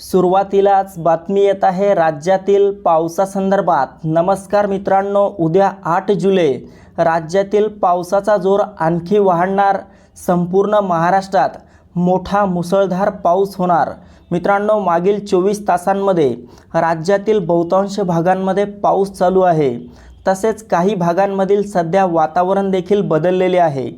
सुरुवातीलाच बातमी येत आहे राज्यातील पावसासंदर्भात. नमस्कार मित्रांनो उद्या आठ जुलै. राज्यातील पावसाचा जोर आणखी वाढणार संपूर्ण महाराष्ट्रात मोठा मुसळधार पाऊस होणार. मित्रांनो मागील चोवीस तासांमध्ये राज्यातील बहुतांश भागांमध्ये पाऊस चालू आहे. तसेच काही भागांमधील सध्या वातावरण देखील बदललेले आहे.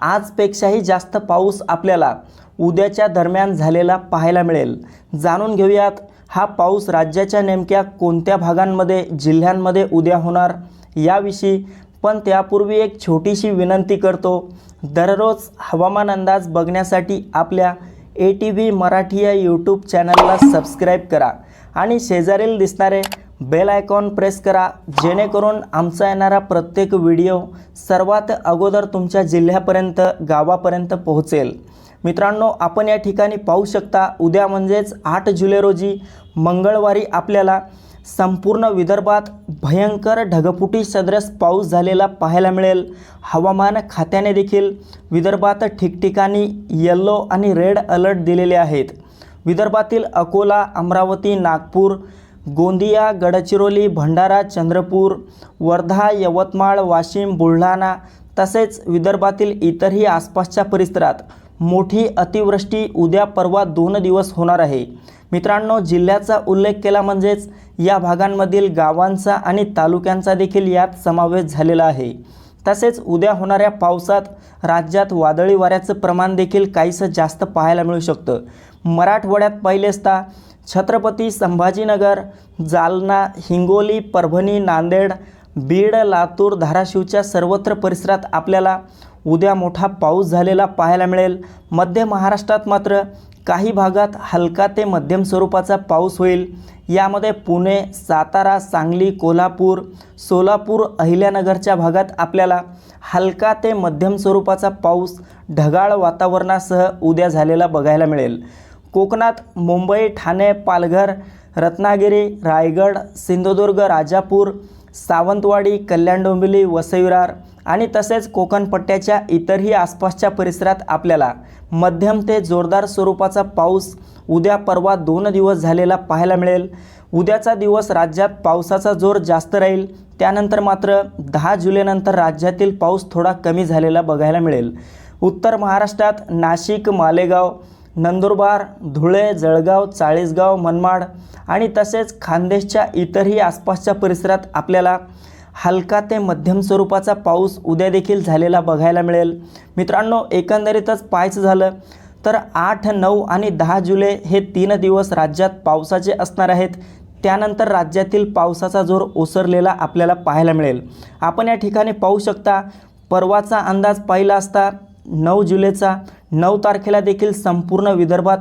आजपेक्षाही जास्त पाऊस आपल्याला उद्याच्या दरम्यान झालेला पाहायला मिळेल. जाणून घेऊयात हा पाऊस राज्याच्या नेमक्या कोणत्या भागांमध्ये जिल्ह्यांमध्ये उद्या होणार याविषयी. पण त्यापूर्वी एक छोटीशी विनंती करतो. दररोज हवामान अंदाज बघण्यासाठी आपल्या ए टी व्ही मराठी या यूट्यूब चॅनलला सबस्क्राईब करा आणि शेजारील दिसणारे बेल आयकॉन प्रेस करा जेणेकरून आमचा येणारा प्रत्येक व्हिडिओ सर्वात अगोदर तुमच्या जिल्ह्यापर्यंत गावापर्यंत पोहोचेल. मित्रांनो आपण या ठिकाणी पाहू शकता उद्या म्हणजेच आठ जुलै रोजी मंगळवारी आपल्याला संपूर्ण विदर्भात भयंकर ढगफुटी सदृश पाऊस झालेला पाहायला मिळेल. हवामान खात्याने देखील विदर्भात ठिकठिकाणी येल्लो आणि रेड अलर्ट दिलेले आहेत. विदर्भातील अकोला अमरावती नागपूर गोंदिया गडचिरोली भंडारा चंद्रपूर वर्धा यवतमाळ वाशिम बुलढाणा तसेच विदर्भातील इतरही आसपासच्या परिसरात मोठी अतिवृष्टी उद्या परवा दोन दिवस होणार आहे. मित्रांनो जिल्ह्याचा उल्लेख केला म्हणजेच या भागांमधील गावांचा आणि तालुक्यांचा देखील यात समावेश झालेला आहे. तसेच उद्या होणाऱ्या पावसात राज्यात वादळी वाऱ्याचं प्रमाण देखील काहीसं जास्त पाहायला मिळू शकतं. मराठवाड्यात पहिलेचता छत्रपती संभाजीनगर जालना हिंगोली परभणी नांदेड बीड लातूर धाराशिवच्या सर्वत्र परिसरात आपल्याला उद्या मोठा पाऊस झालेला पाहायला मिळेल. मध्य महाराष्ट्रात मात्र काही भागात हलका ते मध्यम स्वरूपाचा पाऊस होईल. यामध्ये पुणे सातारा सांगली कोल्हापूर सोलापूर अहिल्यानगरच्या भागात आपल्याला हलका ते मध्यम स्वरूपाचा पाऊस ढगाळ वातावरणासह उद्या झालेला बघायला मिळेल. कोकणात मुंबई ठाणे पालघर रत्नागिरी रायगड सिंधुदुर्ग राजापूर सावंतवाडी कल्याण डोंबिवली वसईविरार आणि तसेच कोकणपट्ट्याच्या इतरही आसपासच्या परिसरात आपल्याला मध्यम ते जोरदार स्वरूपाचा पाऊस उद्या परवा दोन दिवस झालेला पाहायला मिळेल. उद्याचा दिवस राज्यात पावसाचा जोर जास्त राहील. त्यानंतर मात्र दहा जुलैनंतर राज्यातील पाऊस थोडा कमी झालेला बघायला मिळेल. उत्तर महाराष्ट्रात नाशिक मालेगाव नंदुरबार धुळे जळगाव चाळीसगाव मनमाड आणि तसेच खानदेशच्या इतरही आसपासच्या परिसरात आपल्याला हलका ते मध्यम स्वरूपाचा पाऊस उद्या देखील झालेला बघायला मिळेल. मित्रांनो एकंदरीतच पाहायचं झालं तर आठ नऊ आणि दहा जुलै हे तीन दिवस राज्यात पावसाचे असणार आहेत. त्यानंतर राज्यातील पावसाचा जोर ओसरलेला आपल्याला पाहायला मिळेल. आपण या ठिकाणी पाहू शकता परवाचा अंदाज पाहिला असता नऊ जुलैचा नऊ तारखेला देखील संपूर्ण विदर्भात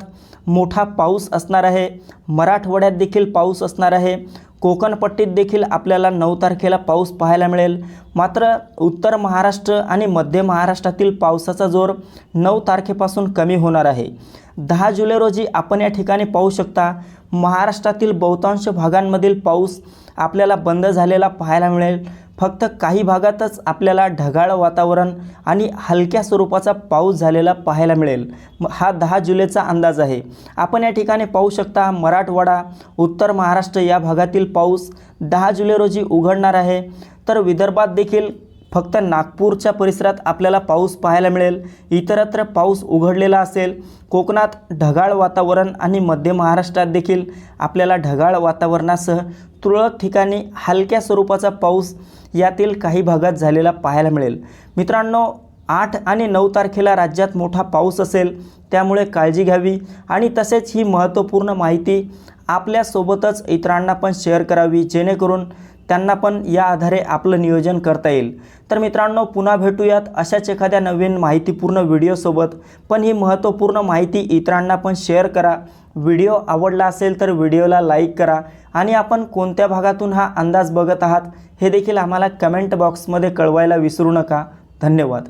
मोठा पाऊस असणार आहे. मराठवाड्यात देखील पाऊस असणार आहे. कोकणपट्टीत देखील आपल्याला नऊ तारखेला पाऊस पाहायला मिळेल. मात्र उत्तर महाराष्ट्र आणि मध्य महाराष्ट्रातील पावसाचा जोर नऊ तारखेपासून कमी होणार आहे. दहा जुलै रोजी आपण या ठिकाणी पाहू शकता महाराष्ट्रातील बहुतांश भागांमधील पाऊस आपल्याला बंद झालेला पाहायला मिळेल. फक्त काही भागातच आपल्याला ढगाळ वातावरण आणि हलक्या स्वरूपाचा पाऊस झालेला पाहायला मिळेल. म- हा दहा जुलैचा अंदाज आहे. आपण या ठिकाणी पाहू शकता मराठवाडा उत्तर महाराष्ट्र या भागातील पाऊस दहा जुलै रोजी उघडणार आहे. तर विदर्भात देखील फक्त नागपूरच्या परिसरात आपल्याला पाऊस पाहायला मिळेल. इतरत्र पाऊस उघडलेला असेल. कोकणात ढगाळ वातावरण आणि मध्य महाराष्ट्रात देखील आपल्याला ढगाळ वातावरणासह तुरळक ठिकाणी हलक्या स्वरूपाचा पाऊस यातील काही भागात झालेला पाहायला मिळेल. मित्रांनो आठ आणि नऊ तारखेला राज्यात मोठा पाऊस असेल त्यामुळे काळजी घ्यावी. आणि तसेच ही महत्त्वपूर्ण माहिती आपल्यासोबतच इतरांना पण शेअर करावी जेणेकरून त्यांना पण या आधारे आपलं नियोजन करता येईल. तर मित्रांनो पुन्हा भेटूयात अशाच एखाद्या नवीन माहितीपूर्ण व्हिडिओसोबत पण ही महत्त्वपूर्ण माहिती इतरांना पण शेअर करा. व्हिडिओ आवडला असेल तर व्हिडिओला लाईक करा. आणि आपण कोणत्या भागातून हा अंदाज बघत आहात हे देखील आम्हाला कमेंट बॉक्समध्ये कळवायला विसरू नका. धन्यवाद.